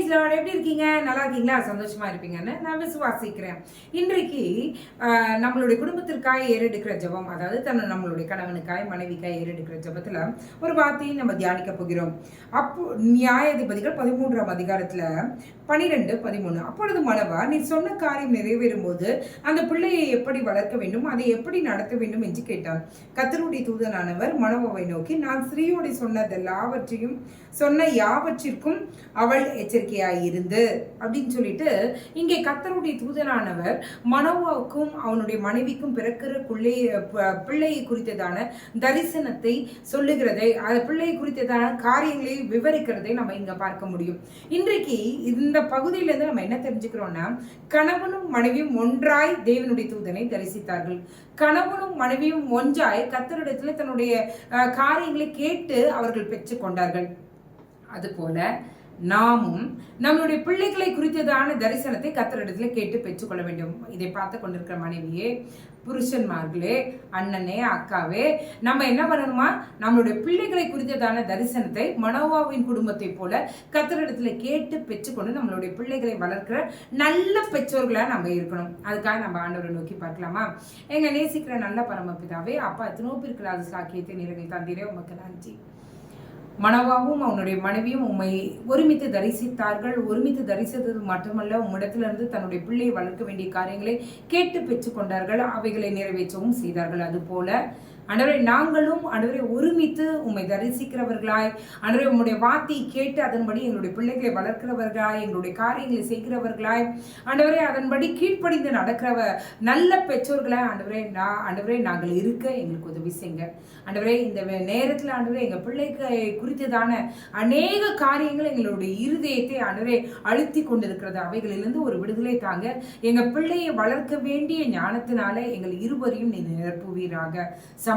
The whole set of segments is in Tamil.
நீங்களா எப்படி இருக்கீங்க? நல்லா இருக்கீங்களா? சந்தோஷமா இருப்பீங்கன்னு நான் விசுவாசிக்கிறேன். இன்றைக்கு நம்மளுடைய குடும்பத்திற்காக ஏறெடுக்கிற ஜெபம் அதாவது தன் நம்மளுடைய கணவனுக்காய் மனைவிக்காய் ஏறெடுக்கிற ஜெபத்துல ஒரு வார்த்தையை நம்ம தியானிக்க போகிறோம். அப்போ நியாயாதிபதிகள் பதிமூன்றாம் அதிகாரத்துல பனிரெண்டு பதிமூணு. அப்பொழுது மனவா நீ சொன்ன காரியம் நிறைவேறும் போது அந்த பிள்ளையை எப்படி வளர்க்க வேண்டும்? அதை எப்படி நடத்த வேண்டும்? என்று கேட்டார். கத்தருடைய தூதனானவர் மனவாவை நோக்கி நான் ஸ்ரீயோடு சொன்னதெல்லாவற்றையும் சொன்ன யாவற்றிற்கும் அவள் எச்சரிக்கை எச்சரிக்கையாய் இருந்து அப்படின்னு சொல்லிட்டு இங்கே கத்தருடைய தூதனானவர் மனோவாவுக்கும் அவனுடைய மனைவிக்கும் பிறக்கிற பிள்ளை பிள்ளை பிள்ளையை குறித்ததான தரிசனத்தை சொல்லுகிறதை அந்த பிள்ளையை குறித்ததான காரியங்களை விவரிக்கிறதை நம்ம இங்க பார்க்க முடியும். இன்றைக்கு இந்த பகுதியிலிருந்து நம்ம என்ன தெரிஞ்சுக்கிறோம்னா கணவனும் மனைவியும் ஒன்றாய் தேவனுடைய தூதனை தரிசித்தார்கள். கணவனும் மனைவியும் ஒன்றாய் கத்தரிடத்துல தன்னுடைய அஹ், காரியங்களை கேட்டு அவர்கள் பெற்றுக்கொண்டார்கள். அதுபோல நாமும் நம்மளுடைய பிள்ளைகளை குறித்ததான தரிசனத்தை கத்தரிடத்துல கேட்டு பெற்றுக்கொள்ள வேண்டும். இதை பார்த்து கொண்டிருக்கிற மனைவியே புருஷன்மார்களே அண்ணனே அக்காவே நம்ம என்ன பண்ணணுமா? நம்மளுடைய பிள்ளைகளை குறித்ததான தரிசனத்தை மனோவாவின் குடும்பத்தை போல கத்தரிடத்துல கேட்டு பெற்றுக்கொண்டு நம்மளுடைய பிள்ளைகளை வளர்க்கிற நல்ல பெற்றோர்களா நம்ம இருக்கணும். அதுக்காக நம்ம ஆண்டவரை நோக்கி பார்க்கலாமா? எங்க நேசிக்கிற நல்ல பரமபிதாவே அப்பா எத்தனோ பேருக்கு அது சாக்கியத்தை நிறங்கள் தந்தீரே. உமக்கு நன்றி. மனவாவும் அவனுடைய மனைவியும் உம்மை ஒருமித்து தரிசித்தார்கள். ஒருமித்து தரிசித்தது மட்டுமல்ல உம்மிடத்திலிருந்து தன்னுடைய பிள்ளையை வளர்க்க வேண்டிய காரியங்களை கேட்டு பெற்றுக்கொண்டார்கள் அவைகளை நிறைவேற்றவும் செய்தார்கள். அதுபோல அன்றவரை நாங்களும் அன்றவரை ஒருமித்து உண்மை தரிசிக்கிறவர்களாய் அன்றவரை உம்முடைய வார்த்தையை கேட்டு அதன்படி எங்களுடைய பிள்ளைகளை வளர்க்கிறவர்களாய் எங்களுடைய காரியங்களை செய்கிறவர்களாய் அன்றவரை அதன்படி கீழ்ப்படிந்து நடக்கிறவ நல்ல பெற்றோர்களாய் அன்றவரை நான் அன்றவரை நாங்கள் இருக்க எங்களுக்கு உதவி செய்யுங்க. ஆண்டவரே இந்த நேரத்தில் ஆண்டவரே எங்கள் பிள்ளைக்கு குறித்ததான அநேக காரியங்கள் எங்களுடைய இருதயத்தை ஆண்டவரே அழுத்தி கொண்டிருக்கிறது. அவைகளிலிருந்து ஒரு விடுதலை தாங்க. எங்கள் பிள்ளையை வளர்க்க வேண்டிய ஞானத்தினால எங்கள் இருவரையும் நீ நிரப்புவீராக.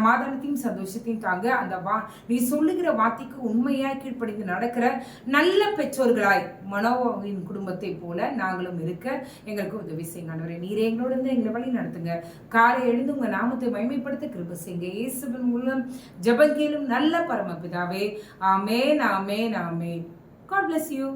சமாதானத்தையும் சந்தோஷத்தையும் தாங்க அந்த வா நீ சொல்லுகிற வார்த்தைக்கு உண்மையாய் கீழ்ப்படிந்து நடக்கிற நல்ல பெற்றோர்களாய் மனோவின் குடும்பத்தை போல நாங்களும் இருக்க எங்களுக்கு உதவி செய்யுங்க ஆண்டவரே. நீரே எங்களோட இருந்து எங்களை வழி நடத்துங்க. காலை எழுந்து உங்க நாமத்தை மயமைப்படுத்த கிருப செய்யுங்க. இயேசுவின் மூலம் ஜெபம் நல்ல பரமபிதாவே. ஆமே நாமே நாமே காட் பிளஸ் யூ